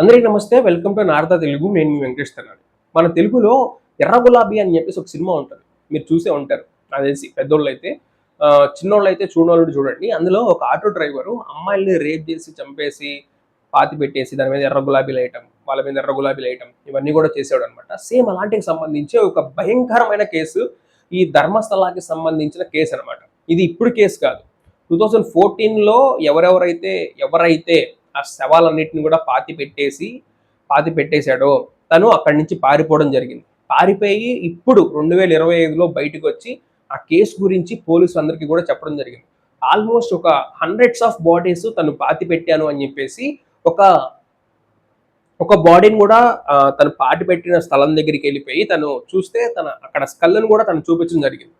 అందరికీ నమస్తే welcome to Narada Telugu. నేను మీ వెంకటేష్ మన తెలుగులో ఎర్ర గులాబీ అని చెప్పేసి ఒక సినిమా ఉంటుంది. మీరు చూసే ఉంటారు. నాకు తెలిసి పెద్దోళ్ళు అయితే చిన్నోళ్ళు అయితే చూడవాళ్ళు చూడండి. అందులో ఒక ఆటో డ్రైవరు అమ్మాయిల్ని రేప్ చేసి చంపేసి పాతి పెట్టేసి దాని మీద ఎర్ర గులాబీలు వేయటం వాళ్ళ మీద ఎర్ర గులాబీలు వేయటం ఇవన్నీ కూడా చేసేవాడు అనమాట సేమ్ అలాంటికి సంబంధించి ఒక భయంకరమైన కేసు ఈ ధర్మస్థలాకి సంబంధించిన కేసు అన్నమాట ఇది ఇప్పుడు కేసు కాదు. టూ థౌజండ్ ఫోర్టీన్లో ఎవరెవరైతే ఎవరైతే ఆ శవాలన్నిటిని కూడా పాతి పెట్టేసి పాతి పెట్టేశాడో తను అక్కడి నుంచి పారిపోవడం జరిగింది. పారిపోయి ఇప్పుడు రెండు వేల ఇరవై ఐదులో బయటకు వచ్చి ఆ కేసు గురించి పోలీసు అందరికీ కూడా చెప్పడం జరిగింది. ఆల్మోస్ట్ ఒక హండ్రెడ్స్ ఆఫ్ బాడీస్ తను పాతి పెట్టాను అని చెప్పేసి ఒక ఒక బాడీని కూడా తను పాటి పెట్టిన స్థలం దగ్గరికి వెళ్ళిపోయి తను చూస్తే తన అక్కడ స్కల్ని కూడా తను చూపించడం జరిగింది.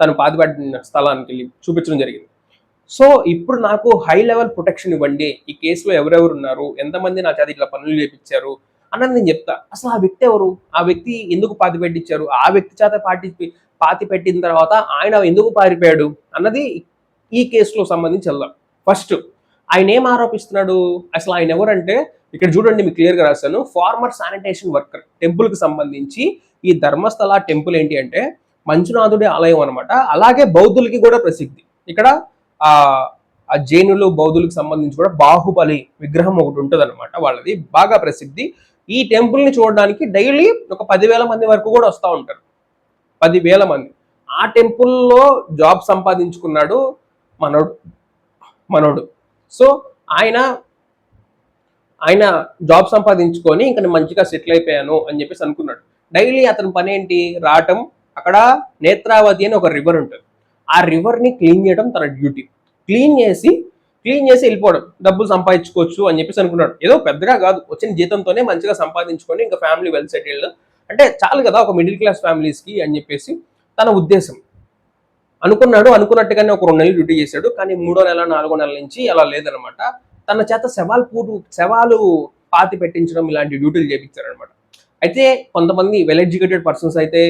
తను పాతి పెట్టిన స్థలానికి వెళ్ళి చూపించడం జరిగింది. సో ఇప్పుడు నాకు హై లెవెల్ ప్రొటెక్షన్ ఇవ్వండి. ఈ కేసులో ఎవరెవరు ఉన్నారు? ఎంతమంది నా చేత ఇట్లా పనులు చేపించారు? అన్నది నేను చెప్తా. అసలు ఆ వ్యక్తి ఎవరు? ఆ వ్యక్తి ఎందుకు పాతి పెట్టించారు? ఆ వ్యక్తి చేత పాటి పాతి పెట్టిన తర్వాత ఆయన ఎందుకు పారిపోయాడు? అన్నది ఈ కేసులో సంబంధించి వెళ్దాం. ఫస్ట్ ఆయన ఏం ఆరోపిస్తున్నాడు? అసలు ఆయన ఎవరంటే ఇక్కడ చూడండి మీకు క్లియర్గా రాశాను. ఫార్మర్ శానిటేషన్ వర్కర్ టెంపుల్కి సంబంధించి ఈ ధర్మస్థల టెంపుల్ ఏంటి అంటే మంచునాథుడి ఆలయం అనమాట అలాగే బౌద్ధులకి కూడా ప్రసిద్ధి. ఇక్కడ ఆ ఆ జైనులు బౌద్ధులకు సంబంధించి కూడా బాహుబలి విగ్రహం ఒకటి ఉంటుంది అనమాట వాళ్ళది. బాగా ప్రసిద్ధి. ఈ టెంపుల్ని చూడడానికి డైలీ ఒక పదివేల మంది వరకు కూడా వస్తూ ఉంటారు. పదివేల మంది. ఆ టెంపుల్లో జాబ్ సంపాదించుకున్నాడు మనోడు. మనోడు. సో ఆయన ఆయన జాబ్ సంపాదించుకొని ఇంకా నేను మంచిగా సెటిల్ అయిపోయాను అని చెప్పేసి అనుకున్నాడు. డైలీ అతని పని ఏంటి రావటం. అక్కడ నేత్రావతి అని ఒక రివర్ ఉంటుంది. ఆ రివర్ని క్లీన్ చేయడం తన డ్యూటీ క్లీన్ చేసి క్లీన్ చేసి వెళ్ళిపోవడం. డబ్బులు సంపాదించుకోవచ్చు అని చెప్పేసి అనుకున్నాడు. ఏదో పెద్దగా కాదు. వచ్చిన జీతంతోనే మంచిగా సంపాదించుకొని ఇంకా ఫ్యామిలీ వెల్ సెటిల్డ్ అంటే చాలు కదా ఒక మిడిల్ క్లాస్ ఫ్యామిలీస్కి అని చెప్పేసి తన ఉద్దేశం. అనుకున్నాడు అనుకున్నట్టుగానే ఒక రెండు నెలలు డ్యూటీ చేశాడు. కానీ మూడో నెల నాలుగో నెల నుంచి అలా లేదనమాట. తన చేత శవాలు పూర్వ శవాలు పాతి పెట్టించడం ఇలాంటి డ్యూటీలు చేపించారనమాట. అయితే కొంతమంది వెల్ ఎడ్యుకేటెడ్ పర్సన్స్ అయితే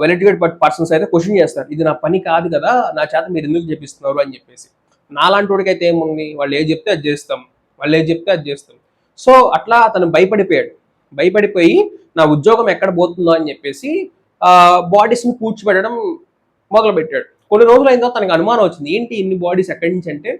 వెల్ ఎడ్యుకేటెడ్ పర్సన్స్ అయితే క్వశ్చన్ చేస్తారు. ఇది నా పని కాదు కదా నా చేత మీరు ఎందుకు చేపిస్తున్నారు అని చెప్పేసి. నాలాంటి వాడికైతే ఏముంది? వాళ్ళు ఏది చెప్తే అది చేస్తాం. వాళ్ళు ఏది చెప్తే అది చేస్తాం. సో అట్లా అతను భయపడిపోయాడు. భయపడిపోయి నా ఉద్యోగం ఎక్కడ పోతుందో అని చెప్పేసి బాడీస్ని పూడ్చిపెట్టడం మొదలుపెట్టాడు. కొన్ని రోజులు అయిన తర్వాత తనకు అనుమానం వచ్చింది. ఏంటి ఇన్ని బాడీస్ ఎక్కడి నుంచి అంటే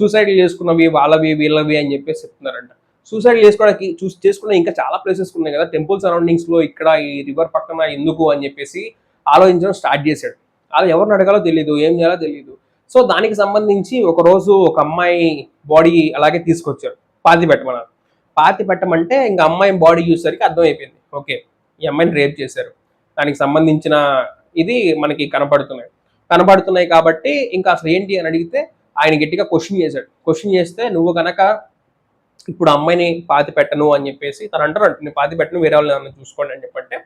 సూసైడ్ చేసుకున్నవి వాళ్ళవి వీళ్ళవి అని చెప్పేసి చెప్తున్నారంట. సూసైడ్ చేసుకోవడానికి చూస్ చేసుకున్న ఇంకా చాలా ప్లేసెస్ ఉన్నాయి కదా. టెంపుల్ సరౌండింగ్స్లో ఇక్కడ ఈ రివర్ పక్కన ఎందుకు అని చెప్పేసి ఆలోచించడం స్టార్ట్ చేశాడు. అలా ఎవరిని అడగాలో తెలియదు ఏం చేయాలో తెలియదు సో దానికి సంబంధించి ఒక రోజు ఒక అమ్మాయి బాడీ అలాగే తీసుకొచ్చాడు పాతి పెట్టమన్నారు. పాతి పెట్టమంటే ఇంకా అమ్మాయి బాడీ చూసేసరికి అర్థమైపోయింది. ఓకే ఈ అమ్మాయిని రేప్ చేశారు. దానికి సంబంధించిన ఇది మనకి కనపడుతున్నాయి. కనపడుతున్నాయి కాబట్టి ఇంకా అసలు ఏంటి అని అడిగితే ఆయన గట్టిగా క్వశ్చన్ చేశాడు. క్వశ్చన్ చేస్తే నువ్వు కనుక ఇప్పుడు అమ్మాయిని పాతి పెట్టను అని చెప్పేసి తను అంటారు నేను పాతి పెట్టను వేరే వాళ్ళని చూసుకోండి అని చెప్పంటే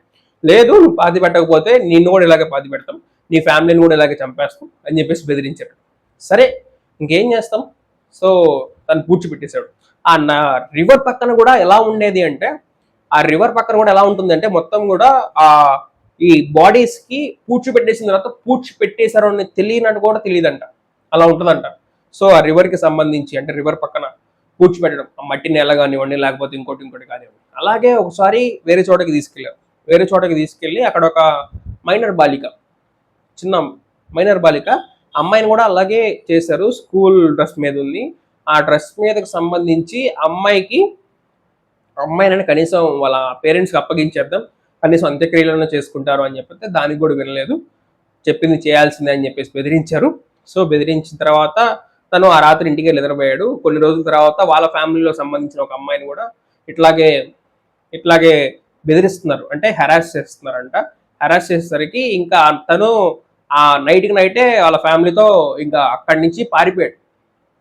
లేదు నువ్వు పాతి పెట్టకపోతే నిన్ను కూడా ఇలాగే పాతి పెడతాం నీ ఫ్యామిలీని కూడా ఇలాగే చంపేస్తాం అని చెప్పేసి బెదిరించాడు. సరే ఇంకేం చేస్తాం? సో తను పూడ్చిపెట్టేశాడు ఆ నా రివర్ పక్కన కూడా ఎలా ఉండేది అంటే ఆ రివర్ పక్కన కూడా ఎలా ఉంటుంది అంటే మొత్తం కూడా ఆ ఈ బాడీస్కి పూడ్చి పెట్టేసిన తర్వాత పూడ్చి పెట్టేశారు అని తెలియనట్టు కూడా తెలియదంట. అలా ఉంటుందంట. సో ఆ రివర్కి సంబంధించి అంటే రివర్ పక్కన పూడ్చిపెట్టడం ఆ మట్టి నేల కానివ్వండి లేకపోతే ఇంకోటి ఇంకోటి కానివ్వండి. అలాగే ఒకసారి వేరే చోటకి తీసుకెళ్ళాం. వేరే చోటకి తీసుకెళ్ళి అక్కడ ఒక మైనర్ బాలిక చిన్న మైనర్ బాలిక అమ్మాయిని కూడా అలాగే చేశారు. స్కూల్ డ్రెస్ మీద ఉంది. ఆ డ్రెస్ మీదకి సంబంధించి అమ్మాయికి అమ్మాయినని కనీసం వాళ్ళ పేరెంట్స్కి అప్పగించేద్దాం. కనీసం అంత్యక్రియలను చేసుకుంటారు అని చెప్పితే దానికి కూడా వినలేదు. చెప్పింది చేయాల్సిందే అని చెప్పేసి బెదిరించారు. సో బెదిరించిన తర్వాత తను ఆ రాత్రి ఇంటికి వెళ్ళి నిద్రపోయాడు. కొన్ని రోజుల తర్వాత వాళ్ళ ఫ్యామిలీలో సంబంధించిన ఒక అమ్మాయిని కూడా ఇట్లాగే ఇట్లాగే బెదిరిస్తున్నారు. అంటే హెరాస్ చేస్తున్నారంట. హెరాస్ చేసేసరికి ఇంకా తను ఆ నైట్కి నైటే వాళ్ళ ఫ్యామిలీతో ఇంకా అక్కడి నుంచి పారిపోయాడు.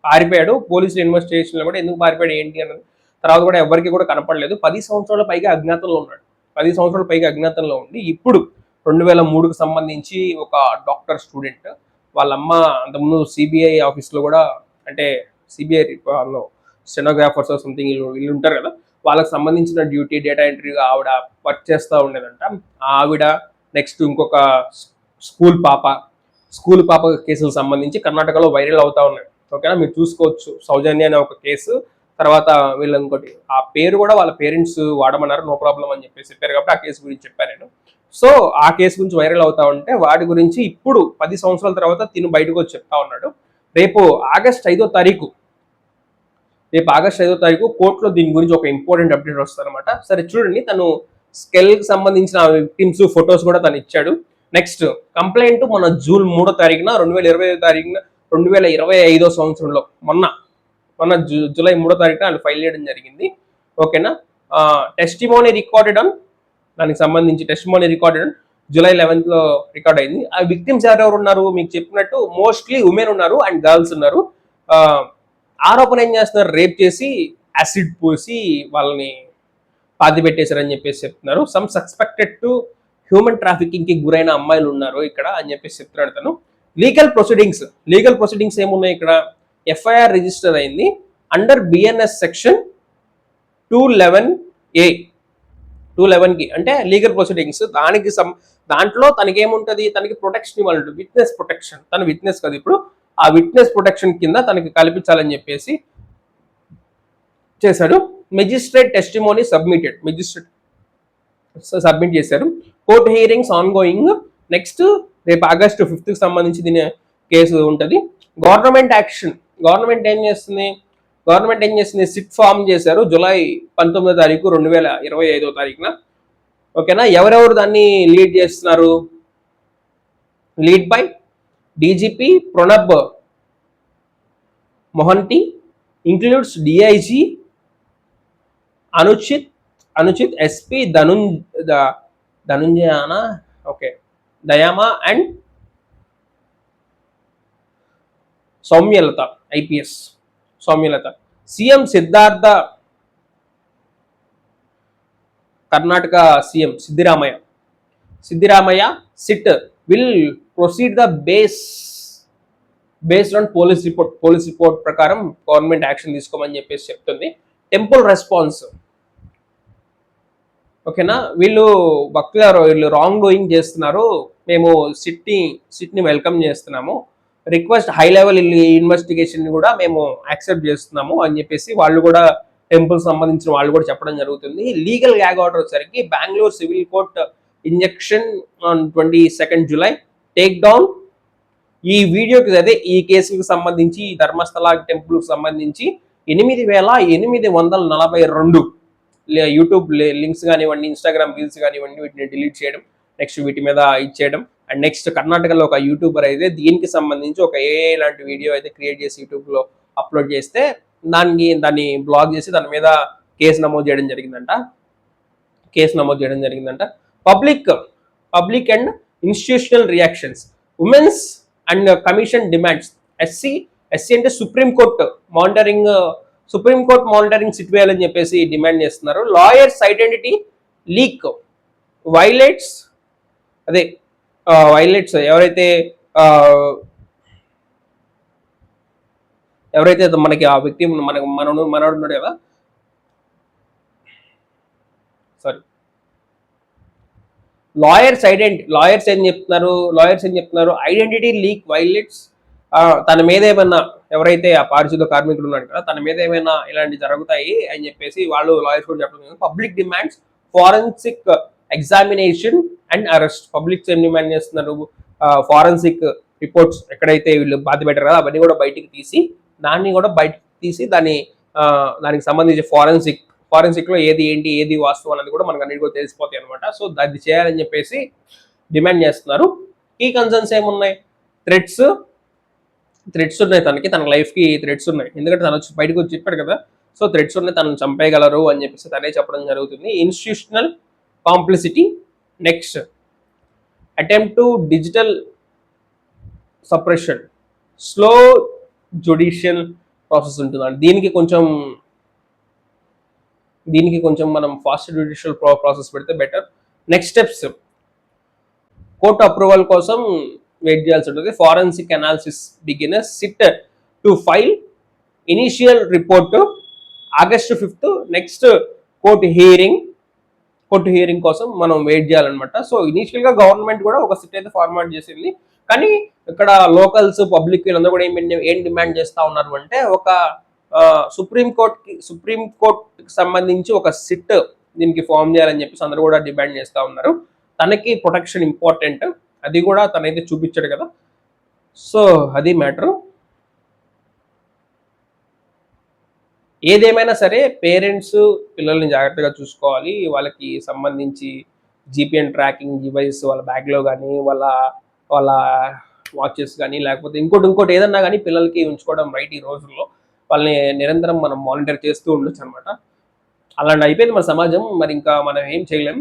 పారిపోయాడు. పోలీసులు ఇన్వెస్టిగేషన్లో కూడా ఎందుకు పారిపోయాడు ఏంటి అన్నది తర్వాత కూడా ఎవరికి కూడా కనపడలేదు. పది సంవత్సరాల పైగా అజ్ఞాతంలో ఉన్నాడు. పది సంవత్సరాల పైగా అజ్ఞాతంలో ఉండి ఇప్పుడు రెండు వేల మూడుకు సంబంధించి ఒక డాక్టర్ స్టూడెంట్ వాళ్ళ అమ్మ అంతకుముందు సిబిఐ ఆఫీస్లో కూడా అంటే సిబిఐ వాళ్ళు స్టెనోగ్రాఫర్స్ సంథింగ్ వీళ్ళు వీళ్ళు ఉంటారు కదా వాళ్ళకి సంబంధించిన డ్యూటీ డేటా ఎంట్రీగా ఆవిడ వర్క్ చేస్తూ ఉండేదంట. ఆ ఆవిడ నెక్స్ట్ ఇంకొక స్కూల్ పాప స్కూల్ పాప కేసులకు సంబంధించి కర్ణాటకలో వైరల్ అవుతా ఉన్నాయి. ఓకేనా మీరు చూసుకోవచ్చు సౌజన్య అనే ఒక కేసు. తర్వాత వీళ్ళు ఇంకోటి ఆ పేరు కూడా వాళ్ళ పేరెంట్స్ వాడమన్నారు నో ప్రాబ్లం అని చెప్పేసి చెప్పారు కాబట్టి ఆ కేసు గురించి చెప్పాను నేను. సో ఆ కేసు గురించి వైరల్ అవుతా ఉంటే వాటి గురించి ఇప్పుడు పది సంవత్సరాల తర్వాత తిను బయటకు వచ్చి చెప్తా ఉన్నాడు. రేపు ఆగస్ట్ ఐదో తారీఖు రేపు ఆగస్ట్ ఐదో తారీఖు కోర్టులో దీని గురించి ఒక ఇంపార్టెంట్ అప్డేట్ వస్తుందన్నమాట. సరే చూడండి తను స్కెల్కి సంబంధించిన విక్టిమ్స్ ఫొటోస్ కూడా తను ఇచ్చాడు. నెక్స్ట్ కంప్లైంట్ మన జూన్ మూడో తారీఖున రెండు వేల ఇరవై తారీఖున రెండు వేల ఇరవై ఐదో సంవత్సరంలో మొన్న మొన్న జూ జూలై మూడో తారీఖున వాళ్ళు ఫైల్ చేయడం జరిగింది. ఓకేనా? టెస్టిమోనీ రికార్డెడ్ ఆన్ దానికి సంబంధించి టెస్టిమోనీ రికార్డెడ్ జూలై లెవెన్త్లో రికార్డ్ అయింది. ఆ విక్టిమ్స్ ఎవరెవరు ఉన్నారు? మీకు చెప్పినట్టు మోస్ట్లీ ఉమెన్ ఉన్నారు అండ్ గర్ల్స్ ఉన్నారు. ఆరోపణ ఏం చేస్తున్నారు? రేప్ చేసి యాసిడ్ పోసి వాళ్ళని పాతి పెట్టేశారని చెప్పేసి చెప్తున్నారు. సమ్ సస్పెక్టెడ్ టు హ్యూమన్ ట్రాఫికింగ్కి గురైన అమ్మాయిలు ఉన్నారు ఇక్కడ అని చెప్పేసి చెప్తున్నాడు తను. లీగల్ ప్రొసీడింగ్స్ లీగల్ ప్రొసీడింగ్స్ ఏమున్నాయి ఇక్కడ? ఎఫ్ఐఆర్ రిజిస్టర్ అయింది. Under BNS section two eleven A two లెవెన్కి అంటే లీగల్ ప్రొసీడింగ్స్. దానికి సం దాంట్లో తనకి ఏముంటుంది తనకి ప్రొటెక్షన్ ఇవ్వాలి విట్నెస్ ప్రొటెక్షన్. తన విట్నెస్ కదా. ఇప్పుడు ఆ విట్నెస్ ప్రొటెక్షన్ కింద తనకి కల్పించాలని చెప్పేసి చేశాడు. Magistrate testimony submitted. Magistrate submit చేశారు. Court hearings on going next రేపు ఆగస్టు ఫిఫ్త్కి సంబంధించి దీని కేసు ఉంటుంది. Government action. గవర్నమెంట్ ఏం చేస్తుంది? గవర్నమెంట్ ఏం చేసింది? సిట్ ఫామ్ చేశారు జూలై పంతొమ్మిదో తారీఖు రెండు వేల ఇరవై ఐదో తారీఖున. ఓకేనా? ఎవరెవరు దాన్ని లీడ్ చేస్తున్నారు? Lead by DGP Pranab Mohanty includes DIG Anuchit Anuchit SP ధనుం ధనుంజయాన? Okay. Dayama and Soumyalatha IPS. Soumyalatha CM Siddhartha Karnataka CM Siddaramaiah Siddaramaiah SIT will proceed the base based on police report police report ప్రకారం government action తీసుకోమని చెప్పేసి చెప్తుంది. Temple response. ఓకేనా? వీళ్ళు భక్తుల వీళ్ళు wrong doing చేస్తున్నారు. మేము సిట్ని సిట్ని వెల్కమ్ చేస్తున్నాము. రిక్వెస్ట్ హై లెవెల్ ఇన్వెస్టిగేషన్ కూడా మేము యాక్సెప్ట్ చేస్తున్నాము అని చెప్పేసి వాళ్ళు కూడా టెంపుల్ సంబంధించిన వాళ్ళు కూడా చెప్పడం జరుగుతుంది. లీగల్ గ్యాగ్ ఆర్డర్ వచ్చేసరికి Bengaluru civil court injection on twenty second July take down. ఈ వీడియోకి అదే ఈ కేసుకి సంబంధించి ఈ ధర్మస్థల టెంపుల్కి సంబంధించి ఎనిమిది వేల ఎనిమిది వందల నలభై రెండు లే- యూట్యూబ్ లే- లింక్స్ కానివ్వండి ఇన్స్టాగ్రామ్ రీల్స్ కానివ్వండి వీటిని డిలీట్ చేయడం నెక్స్ట్ వీటి మీద ఇచ్చేయడం అండ్ నెక్స్ట్ కర్ణాటకలో ఒక యూట్యూబర్ అయితే దీనికి సంబంధించి ఒక ఏ లాంటి వీడియో అయితే క్రియేట్ చేసి యూట్యూబ్లో అప్లోడ్ చేస్తే దానికి దాన్ని బ్లాగ్ చేసి దాని మీద కేసు నమోదు చేయడం జరిగిందంట. కేసు నమోదు చేయడం జరిగిందంట. Public public and institutional reactions women's and commission demands SC SC అంటే supreme court monitoring supreme court monitoring SIT వేయాలని చెప్పేసి డిమాండ్ చేస్తున్నారు. లాయర్స్ ఐడెంటిటీ లీక్ వైలెట్స్ అదే వైలెట్స్ ఎవరైతే ఎవరైతే మనకి ఆ వ్యక్తి మనకు మనడు మనడు ఉన్నాడు కదా సారీ లాయర్స్ ఐడెంటి లాయర్స్ ఏం చెప్తున్నారు? లాయర్స్ ఏం చెప్తున్నారు? ఐడెంటిటీ లీక్ వైలెట్స్ తన మీద ఏమైనా ఎవరైతే ఆ పారిశుద్ధ కార్మికులు ఉన్నారు కదా తన మీద ఏమైనా ఇలాంటి జరుగుతాయి అని చెప్పేసి వాళ్ళు లాయర్స్ కూడా చెప్పడం public demands forensic examination and arrest. Public demand చేస్తున్నారు? ఫారెన్సిక్ రిపోర్ట్స్ ఎక్కడైతే వీళ్ళు బాధ పెట్టారు కదా అవన్నీ కూడా బయటికి తీసి దాన్ని కూడా బయటకు తీసి దాన్ని దానికి సంబంధించి ఫారెన్సిక్ ఫారెన్సిక్లో ఏది ఏంటి ఏది వాస్తవం అనేది కూడా మనకు అన్నిటి కూడా తెలిసిపోతాయి అనమాట సో అది చేయాలని చెప్పేసి డిమాండ్ చేస్తున్నారు. ఈ కన్సర్న్స్ ఏమున్నాయి? థ్రెడ్స్ థ్రెడ్స్ ఉన్నాయి తనకి తన లైఫ్కి థ్రెడ్స్ ఉన్నాయి. ఎందుకంటే తను వచ్చి బయటకు వచ్చి చెప్పాడు కదా సో థ్రెడ్స్ ఉన్నాయి తనను చంపేయగలరు అని చెప్పేసి తనే చెప్పడం జరుగుతుంది. Institutional complicity next attempt to digital suppression slow judicial process ఉంటుందండి దీనికి కొంచెం దీనికి కొంచెం మనం ఫాస్ట్ జ్యుడిషియల్ ప్రాసెస్ పెడితే better next steps court approval కోసం వెయిట్ చేయాల్సి ఉంటుంది. Forensic analysis begin SIT to file initial report August fifth next court hearing court hearing కోసం మనం వెయిట్ చేయాలన్నమాట. సో ఇనీషియల్గా గవర్నమెంట్ కూడా ఒక సిట్ అయితే ఫార్మాట్ చేసింది. కానీ ఇక్కడ లోకల్స్ పబ్లిక్ వీళ్ళందరూ కూడా ఏం ఏం డిమాండ్ చేస్తా ఉన్నారు అంటే ఒక సుప్రీం కోర్ట్కి సుప్రీం సంబంధించి ఒక సిట్ దీనికి ఫామ్ చేయాలని చెప్పేసి అందరూ కూడా డిమాండ్ చేస్తూ ఉన్నారు. తనకి ప్రొటెక్షన్ ఇంపార్టెంట్ అది కూడా తనైతే చూపించాడు కదా. సో అది మ్యాటరు ఏదేమైనా సరే పేరెంట్స్ పిల్లల్ని జాగ్రత్తగా చూసుకోవాలి. వాళ్ళకి సంబంధించి జీపీఎన్ ట్రాకింగ్ డివైస్ వాళ్ళ బ్యాగ్లో కానీ వాళ్ళ వాళ్ళ వాచెస్ కానీ లేకపోతే ఇంకోటి ఇంకోటి ఏదన్నా కానీ పిల్లలకి ఉంచుకోవడం రైట్ ఈ రోజుల్లో. వాళ్ళని నిరంతరం మనం మానిటర్ చేస్తూ ఉండొచ్చు అనమాట అలాంటి అయిపోయింది మన సమాజం. మరి ఇంకా మనం ఏం చేయలేం.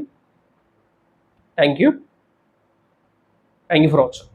Thank you thank you for watching